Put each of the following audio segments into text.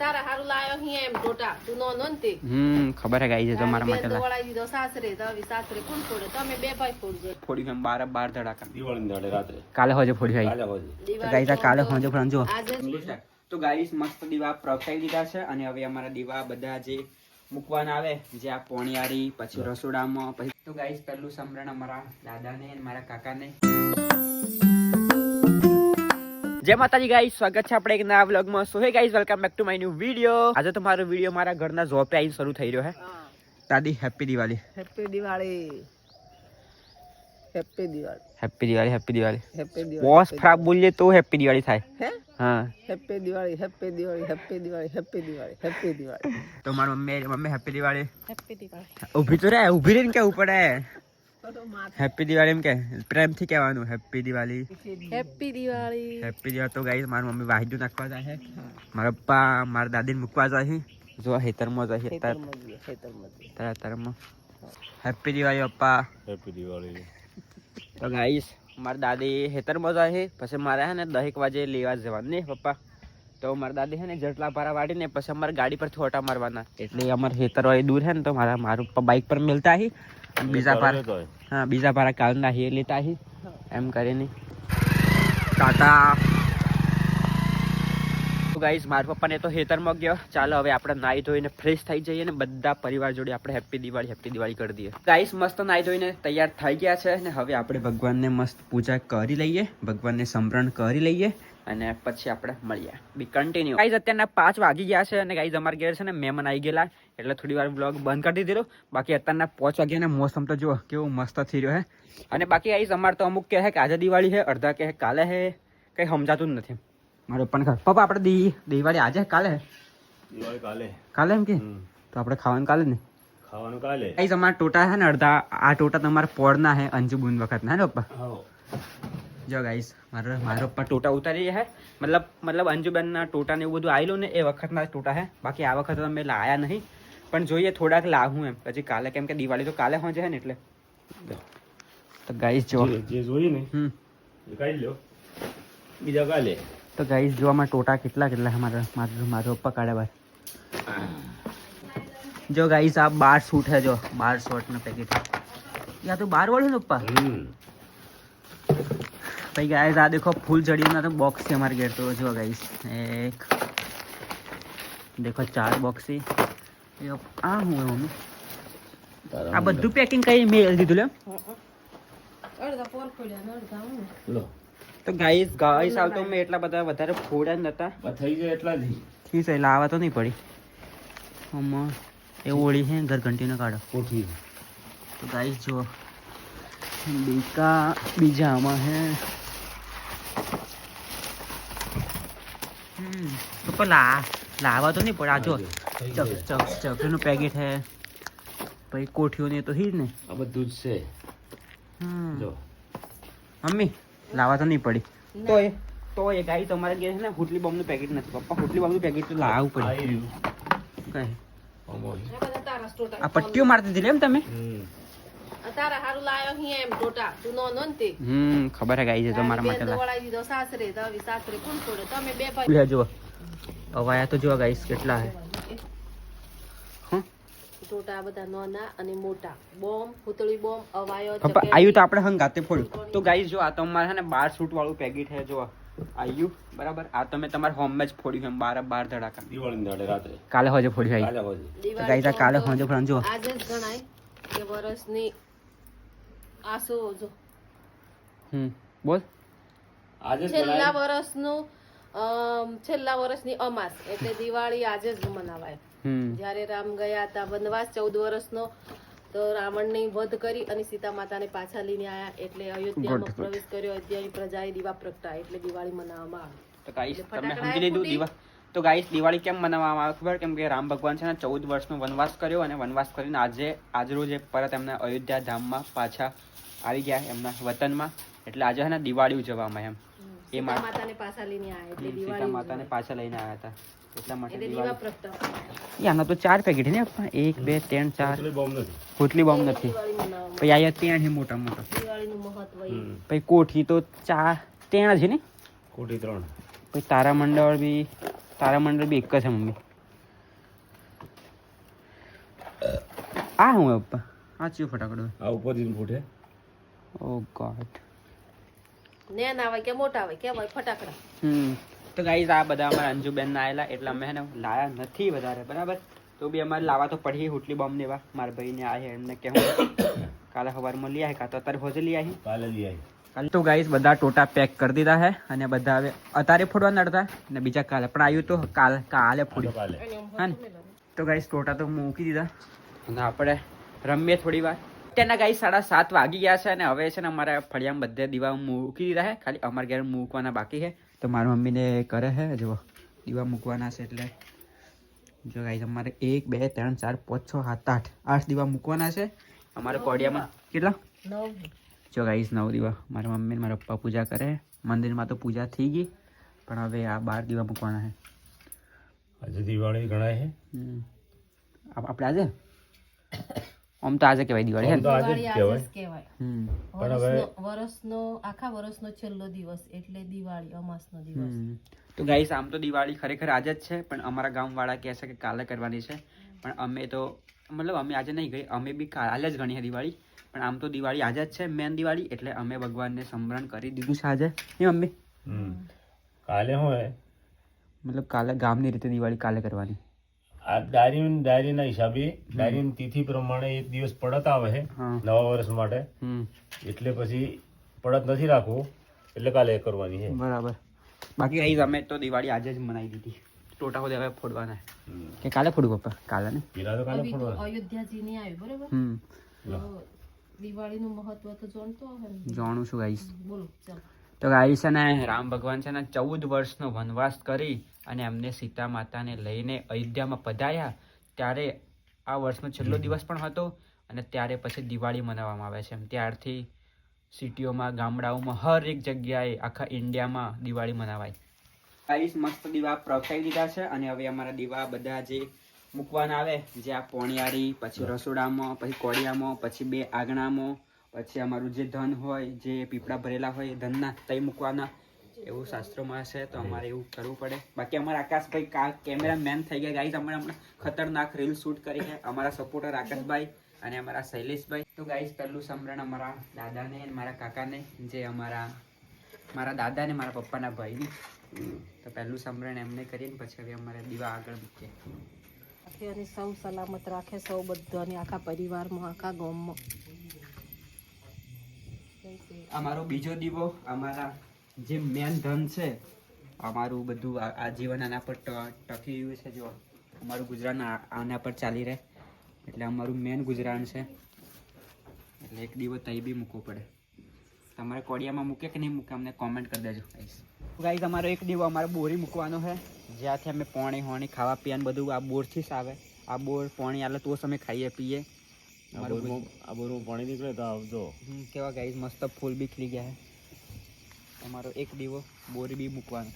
તારા હારું લાયો હી એમ ટોટા તું નો નો તે. હમ ખબર હે ગાઈ છે તમારા માટે વળાવી દીધો સાસરે તો હવે સાસરે કોણ ફોડે તમે બે ભાઈ ફોડજો ફોડી એમ બાર બાર ધડાકા. દિવાળી દાડે રાત્રે. કાલે હોજે ફોડ્યું કાલે હોજે. ગાઈ તા કાલે હોજે. આજે તો ગાઈસ મસ્ત દીવા પ્રગટાઈ દીધા છે અને હવે અમારા દીવા બધા જે મૂકવાના આવે જે આ પોણિયારી પછી રસોડામાં પછી તો ગાઈસ પહેલું સમરણ અમારા દાદાને અને મારા કાકાને. જય માતાજી ગાઈસ સ્વાગત છે આપણે એક નવા વ્લોગમાં so hey guys welcome back to my new video આજે તો મારો વિડિયો મારા ઘરના ઝોપે આવીને શરૂ થઈ રહ્યો હે. દાદી happy Diwali. Happy Diwali. Happy Diwali. Happy Diwali happy Diwali. Happy boss ખરાબ બોલીએ તો હેપી દિવાળી થાય. હે? હા. Happy Diwali happy Diwali happy Diwali happy Diwali happy Diwali. તો મારી mummy mummy happy Diwali. Happy Diwali. ઊભી તો રે ઊભી રહીને કેવું પડે હેપી દિવાળી એમ કે પ્રેમથી કહેવાનું happy Diwali happy Diwali happy Diwali તો ગાઈ મારી મમ્મી વાહિદુ નાખવા જાય છે મારા પપ્પા મારા દાદીને મૂકવા જાય છે જો હેતરમાં જાય હેતર. તારા તારમાં હેપી દિવાળી પપ્પા. હેપી દિવાળી તો ગાઈસ મારા દાદી હેતરમાં જાય છે પછી મારે હે ને દહેક વાગે લેવા જવાનું ને પપ્પા. તો મારા દાદી છે ને જટલા ભારા વાળીને પછી અમારે ગાડી પર છોટા મારવાના. એટલે અમારે હેતર વાળી દૂર છે ને તો મારા મારું પપ્પા બાઇક પર મિલતા હી. બીજા પારા હા બીજા પારા કાલના હી લેતા હી. એમ કરીને. ટાટા તો ગાઈસ મારા પપ્પાને તો હેતરમાં ગયો. ચાલો હવે આપણે નાહી ધોઈને ફ્રેશ થઈ જઈએ ને બધા પરિવાર જોડે આપણે હેપી દિવાળી હેપી દિવાળી કરી દઈએ. ગાઈઝ મસ્ત નાહી ધોઈને તૈયાર થઈ ગયા છે અને હવે આપણે ભગવાનને મસ્ત પૂજા કરી લઈએ. ભગવાનને સમરણ કરી લઈએ અને પછી આપણે મળીએ. બી કન્ટિન્યુ ગાઈઝ અત્યારના પાંચ વાગી ગયા છે અને ગાઈઝ અમારા ઘેર છે ને મહેમાન આવી ગયેલા. એટલે થોડી વાર બ્લોગ બંધ કરી દીધેલો. બાકી અત્યારના પાંચ વાગ્યાના મોસમ તો જુઓ કેવું મસ્ત થઈ રહ્યો હે. અને બાકી ગાઈસ અમારે તો અમુક કહે કે આજે દિવાળી છે અડધા કહે કાલે છે કંઈ સમજાતું જ નથી. મારો પણ ખબર પપ્પા આપણે દી દિવાળી આજે કાલે દિવાળી કાલે. કાલે એમ કે? તો આપણે ખાવાનું કાલે ને? ખાવાનું કાલે. ગાઈસ અમારા ટોટા છે ને અડધા આ ટોટા તમારા પોળના હે અંજુબુન વખતના હે ને પપ્પા? જો ગાઈસ મારો મારો પપ્પા ટોટા ઉતારી હે. મતલબ મતલબ અંજુબેનના ટોટા ને એવું બધું આવેલું ને એ વખતના ટોટા હે. બાકી આ વખતે અમે લાયા નહીં. પણ જોઈએ થોડાક લાવું એમ પછી કાલે કેમ કે દિવાળી તો કાલે હોજે હે ને એટલે તો ગાઈસ જો જે- જે જોઈએ ને હમ એ કાઢી લો બીજા કાલે તો ગાઈસ જો આમાં ટોટા કેટલા કેટલા છે મારા મારા મારા પપ્પા કાઢ્યા બાર જો ગાઈસ આ બાર સૂટ है जो बार शॉर्ट में पैकेट या तो बार वाले ना पप्पा હમ भाई गाइस आ देखो फूल जड़ी ना तो बॉक्स है हमारे घर तो जो गाइस एक देखो चार બોક્સ છે એ આ હું આ બધું પેકિંગ કરી મેં દીધું લે. પોલ તો ગાઈસ ગાઈસ હાલ મેં એટલા બધા વધારે ફોડા નતા. થઈ જાય એટલા જ. લાવા તો નહીં પડી. આમાં એ ઓળી છે ઘર ઘંટીને કાઢો કોઠી. તો ગાઈસ જો બીકા બીજા આમાં હે. હમ તો પણ લા લાવા તો નહીં પણ આ જો ચક ચક ચકલીનું પેકેટ હે. પછી કોઠીઓને તો હી ને. આ બધું જ છે. જો. મમ્મી લાવા તો નહીં પડી. તો એ તો એ ગાઈ તમારે ઘેર છે ને હુટલી બોમ્બનું પેકેટ નથી. પપ્પા હુટલી બોમ્બનું પેકેટ તો લાવવું પડે. કઈ? આ પટ્ટીઓ મારતી હતી એમ તમે? તારા હારું લાયો અહીંયા એમ ટોટા. તું નો નો તે. હમ ખબર હે ગાઈ છે તમારા માટે તો દીધો સાસરે તો સાસરે કોણ ફોડે તમે બે ભાઈ લે જુઓ. અવાયા તો જુઓ ગાઈસ કેટલા હે હં? ટોટા બધા નાના અને મોટા. બોમ્બ પૂતળી બોમ્બ અવાયો પપ્પા ચકેલી. આયુ તો આપણે હંગાતે ફોડ્યું. તો ગાઈસ જો આ તમારે છે ને બાર સૂટ વાળું પેકેટ છે જો આયુ. બરાબર? આ તમે તમારા હોમ જ ફોડ્યું એમ બાર બાર ધડાકા. દિવાળી દાડે રાત્રે. કાલે હોજે ફોડ્યું કાલે આયુ હોજે. દિવાળી ગાઈસ આ કાલે તો હોજે ફોડ્યું જો. આજે જ ગણાય કે વરસની આસો જો. હમ. બોલ. આજે જ છેલ્લા ગણાય. વર્ષનું અમ, છેલ્લા વર્ષની અમાસ એટલે દિવાળી આજે જ મનાવાય. જ્યારે રામ ગયા હતા વનવાસ ચૌદ વર્ષનો તો રાવણની વધ કરી અને સીતા માતાને પાછા લઈને આવ્યા એટલે અયોધ્યામાં. પ્રવેશ કર્યો. અયોધ્યાની પ્રજાએ દીવા પ્રગટાય એટલે દિવાળી મનાવવામાં આવે. તો ગાઈસ તમે સમજી લીધું. દિવા તો ગાઈસ દિવાળી કેમ મનાવવામાં આવે ખબર? કેમ કે રામ ભગવાન છે ને ચૌદ વર્ષનો વનવાસ કર્યો અને વનવાસ કરીને આજે આજરોજ પરત એમના અયોધ્યા ધામમાં પાછા આવી ગયા એમના વતનમાં. એટલે આજે છે ને દિવાળી ઉજવવામાં એમ. એ માતાને પાછા લઈને આવ્યા એટલે દિવાળી માતાને પાછા લઈને આવ્યા હતા. એટલા માટે દીવા દિવાળી આના તો ચાર પેકેટ ને પપ્પા? એક બે ત્રણ ચાર. બોમ્બ નથી. કોટલી બોમ્બ નથી. પછી આયા ત્યાં છે મોટા મોટા. દિવાળીનું મહત્વ પછી કોઠી તો ચાર ત્રણ છે ને? કોઠી ત્રણ. પછી તારા મંડળ બી તારામંડળ બી એક જ છે મમ્મી. આ હું પપ્પા? આ ચિયો ફટાકડો આ ઉપરથી ફૂટે. ઓ ગોડ નેન આવે કે મોટા આવે કેવાય ફટાકડા. હમ. તો ગાઈઝ આ બધા અમારા અંજુબેન ના આવેલા એટલે અમે હે ને લાયા નથી વધારે બરાબર? તો બી અમારે લાવવા તો પડી હુટલી બોમ્બ ને એવા. મારા ભાઈને આ છે એમને કે હું કાલે સવારમાં લઈ આવી કાં તો અત્યારે હોજે લઈ આવી કાલે લઈ આવી કાલે તો ગાઈસ બધા ટોટા પેક કરી દીધા હે અને બધા હવે અત્યારે ફોડવા નડતા ને બીજા કાલે. પણ આવ્યું તો કાલ કાલે ફોડી કાલે. હા ને? તો ગાઈસ ટોટા તો મૂકી દીધા. અને આપણે રમીએ થોડી વાર. તેના ગાય સાડા સાત વાગી ગયા છે અને હવે છે ને અમારા ફળિયામાં બધે દીવા મૂકી દીધા છે. ખાલી અમારા ઘેર મૂકવાના બાકી છે. તો મારી મમ્મીને કરે છે જુઓ દીવા મૂકવાના છે એટલે. જો ગાઈસ અમારે એક બે ત્રણ ચાર પાંચ છ સાત આઠ આઠ દીવા મૂકવાના છે. અમારે કોડિયામાં કેટલા? નવ. જો ગાઈસ નવ દીવા. મારા મમ્મી મારા પપ્પા પૂજા કરે. મંદિરમાં તો પૂજા થઈ ગઈ પણ હવે આ બાર દીવા મૂકવાના છે. આજે દિવાળી ગણાય છે. હમ. આપ- આપણે આજે? આમ તો આજે કહેવાય દિવાળી? તો આજે જ કહેવાય. હમ. પણ હવે- વરસનો આખા વર્ષનો છેલ્લો દિવસ એટલે દિવાળી અમાસનો દિવસ. તો ગાઈસ આમ તો દિવાળી ખરેખર આજે જ છે પણ અમારા ગામવાળા કહે છે કે કાલે કરવાની છે. પણ અમે તો મતલબ અમે આજે નહીં ગઈ અમે બી કાલે જ ગણી દિવાળી. પણ આમ તો દિવાળી આજે જ છે મેન દિવાળી એટલે અમે ભગવાનને સમરણ કરી દીધું છે આજે. હે મમ્મી? હમ. કાલે હોય મતલબ કાલે ગામની રીતે દિવાળી કાલે કરવાની. આ ડાયરી ડાયરીના હિસાબે ડાયરીની તિથિ પ્રમાણે એક દિવસ પડત આવે છે નવા વર્ષ માટે. હમ. એટલે પછી પડત નથી રાખવું એટલે કાલે કરવાની છે બરાબર. બાકી અહીં અમે તો દિવાળી આજે જ મનાવી દીધી. ટોટા સુધી હવે ફોડવાના. કે કાલે ફોડવું પપ્પા? કાલે ને પેલા તો કાલે ફોડવા ફોડવાના. અયોધ્યાજી ની આવ્યું બરાબર? હમ. દિવાળીનું મહત્વ તો જાણતો હશે જાણું છું ગાઈસ બોલો ચાલો. તો ગાઈ છે ને રામ ભગવાન છે ને ચૌદ વર્ષનો વનવાસ કરી અને એમને સીતા માતાને લઈને અયોધ્યામાં પધાર્યા. ત્યારે આ વર્ષનો છેલ્લો દિવસ પણ હતો અને ત્યારે પછી દિવાળી મનાવવામાં આવે છે. એમ ત્યારથી સિટીઓમાં ગામડાઓમાં હર એક જગ્યાએ આખા ઇન્ડિયામાં દિવાળી મનાવાય. ગાઈસ મસ્ત દીવા પ્રગટાવી દીધા છે અને હવે અમારા દીવા બધા જે મૂકવાના આવે જે આ પોણિયારી પછી રસોડામાં પછી કોડિયામાં પછી બે આંગણામાં પછી અમારું જે ધન હોય, જે પીપળા ભરેલા હોય, એ ધનના તઈ મૂકવાના, એવું શાસ્ત્રોમાં છે તો અમારે એવું કરવું પડે. બાકી અમારા આકાશભાઈ કેમેરા મેન થઈ ગયા. ગાઈઝ અમારે હમણાં ખતરનાક રીલ શૂટ કરી છે. અમારા સપોર્ટર આકાશભાઈ અને અમારા શૈલેષભાઈ. તો ગાઈઝ પહેલું સમરણ અમારા દાદાને અને મારા કાકાને, જે અમારા, મારા દાદા ને મારા પપ્પાના ભાઈની. તો પહેલું સમરણ એમને કરીને પછી હવે અમારે દીવા આગળ મૂકીએ. અને સૌ સલામત રાખે, સૌ બધાને, આખા પરિવારમાં, આખા ગામમાં. અમારો બીજો દીવો, અમારા જે મેન ધન છે, અમારું બધું આ- આજીવન આના પર ટકી રહ્યું છે, જો. અમારું ગુજરાન આના પર ચાલી રહે. એટલે અમારું મેન ગુજરાન છે. એટલે એક દીવો તઈ બી મૂકવો પડે. તમારે કોડિયામાં મૂકે કે નહીં મૂકે, અમને કોમેન્ટ કરી દેજો. ગાઈસ અમારો એક દીવો, અમારે બોરી મૂકવાનો છે. જ્યાંથી અમે પાણી હોણી ખાવા પીવાનું બધું આ બોરથી જ આવે. આ બોર પાણી આલે તો જ અમે ખાઈએ, પીએ. આ અમારું બોરમાં આ બોરમાં પાણી નીકળે તો આવજો હમ, કેવા ગાઈસ મસ્ત ફૂલ બી ખીલી ગયા છે તમારો એક દીવો બોરી બી મૂકવાનો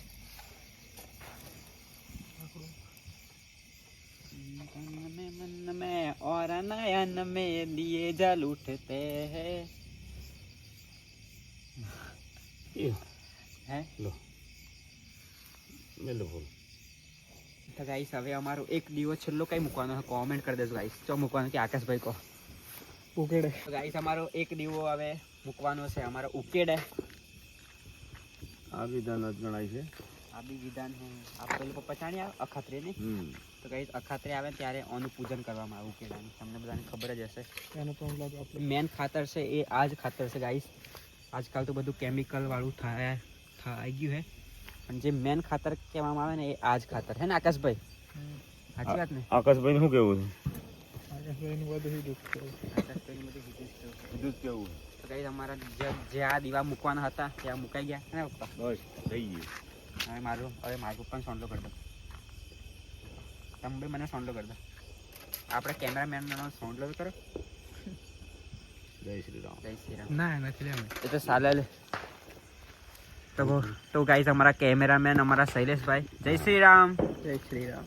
તન में मन में और नयन में दिए जल उठते हैं એ હે લો મેલો ફૂલ તો ગાઈસ હવે અમારો એક દીવો છેલ્લો કઈ મૂકવાનો છે કોમેન્ટ કરી દેજો ગાઈસ ચો મૂકવાનો કે આકાશભાઈ કહો ઉકેડે. ગાઈસ અમારો એક દીવો હવે મૂકવાનો છે અમારો ઉકેડે. આ વિધાન જ ગણાય છે. આ બી વિધાન હે આ પેલું પપ્પા આવે અખાત્રે ને તો ગાઈસ અખાત્રે આવે ત્યારે આનું પૂજન કરવામાં આવે ઉકેડાનું. તમને બધાને ખબર જ હશે. મેન ખાતર છે એ આ જ ખાતર છે ગાઈસ. આજકાલ તો બધું કેમિકલ વાળું થાય થઈ ગયું હે પણ જે મેન ખાતર કહેવામાં આવે ને એ આ જ ખાતર હે ને આકાશભાઈ? સાચી વાત ને? આકાશભાઈ શું કેવું છે. છે જ કેવું તો ગાઈસ અમારા જે જે આ દીવા મૂકવાના હતા ત્યાં મુકાઈ ગયા. હે ને પપ્પા. બસ થઈ ગયું. હવે મારું હવે મારું પણ સોંડલો કરી દો. તમે બી મને સોંડલો કરી દો. આપણે કેમેરામેનનો સોંડલો કરો. જય શ્રી રામ. જય શ્રી રામ. ના નથી એ તો સાલે લે. તો તો ગાઈસ અમારા કેમેરામેન અમારા શૈલેષભાઈ. જય શ્રી રામ. જય શ્રી રામ.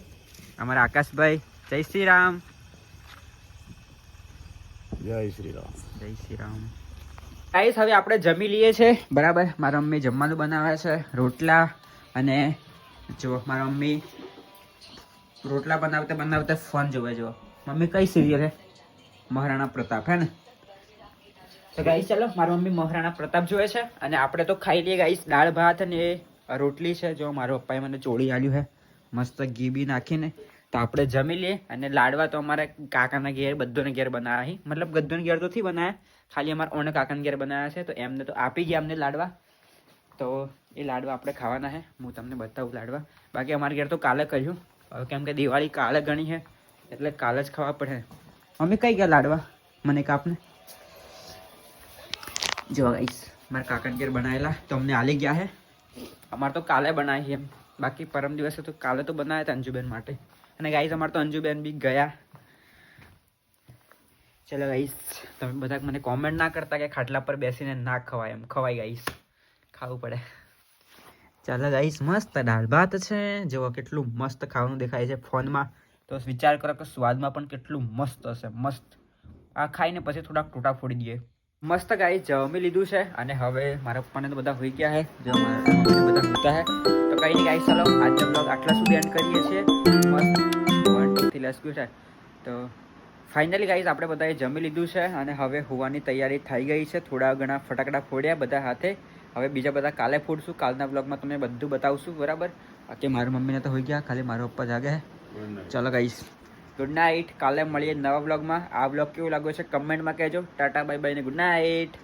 અમારા આકાશભાઈ. જય શ્રી રામ. જય શ્રી રામ જય શ્રી રામ ગાઈસ હવે આપણે જમી લઈએ છે. બરાબર? મારા મમ્મી જમવાનું બનાવે છે રોટલા અને જો મારા મમ્મી રોટલા બનાવતા બનાવતા ફોન જોવે જો. મમ્મી કઈ સિરિયલ હે મહારાણા પ્રતાપ હે ને? તો ગાઈસ ચાલો મારી મમ્મી મહારાણા પ્રતાપ જોવે છે અને આપણે તો ખાઈ લઈએ ગાઈસ દાળ ભાત અને રોટલી છે. જો મારો પપ્પાએ મને ચોળી આલ્યું છે. મસ્ત ઘી બી નાખીને. તો આપણે જમી લઈએ અને લાડવા તો અમારા કાકાના ઘેર, બધોને ઘેર બનાવ્યા છે મતલબ બધોને ઘેર તો થી બનાવ્યા ખાલી અમારા ઓને કાકાના ઘેર બનાવ્યા છે, તો એમને તો આપી ગયા અમને લાડવા. તો એ લાડવા આપણે ખાવાના છે હું તમને બતાવું લાડવા. બાકી અમારા ઘેર તો કાલે કહ્યું હવે કેમ કે દિવાળી કાલે ગણી છે એટલે કાલે જ ખાવા પડે. મમ્મી કઈ ગયા લાડવા? મને કાપને જો ગાઈસ મારા કાકાના ઘેર બનાવેલા તો અમને આલી ગયા છે અમારે તો કાલે બનાવી છે એમ. બાકી પરમ દિવસે તો કાલે તો બનાવ્યા હતા અંજુબેન માટે. અને ગાઈસ અમારે તો અંજુબેન બી ગયા. ચલો ગાઈસ તમે બધા મને કોમેન્ટ ના કરતા કે ખાટલા પર બેસીને ના ખવાય એમ. ખવાય ગાઈસ ખાવું પડે. ચાલો ગાઈસ મસ્ત દાળ ભાત છે. જેવો કેટલું મસ્ત ખાવાનું દેખાય છે ફોનમાં. તો વિચાર કરો કે સ્વાદમાં પણ કેટલું મસ્ત હશે. મસ્ત. આ ખાઈને પછી થોડાક ટૂટા ફોડી દઈએ. મસ્ત ગાઈ જમી લીધું છે. અને હવે મારા પપ્પાને તો બધા હોઈ ગયા છે. જો મારા મમ્મીને બધા હોતા છે. તો કંઈ નહીં ગાઈ ચાલો આજનો બ્લોગ આટલા સુધી એન્ડ કરીએ છીએ. મસ્ત વન ટુ થી લેટ્સ છે. તો ફાઇનલી ગાઈઝ આપણે બધાએ જમી લીધું છે અને હવે હોવાની તૈયારી થઈ ગઈ છે. થોડા ઘણા ફટાકડા ફોડ્યા બધા હાથે. હવે બીજા બધા કાલે ફોડશું. કાલના બ્લોગમાં તમને બધું બતાવશું બરાબર? બાકી મારી મમ્મીને તો હોઈ ગયા ખાલી મારો પપ્પા જાગે ચાલો ગાઈસ ગુડ નાઇટ કાલે મળીએ નવા બ્લોગમાં આ બ્લોગ કેવું લાગ્યો છે? કમેન્ટમાં કહેજો. ટાટા બાય બાય ને ગુડ નાઇટ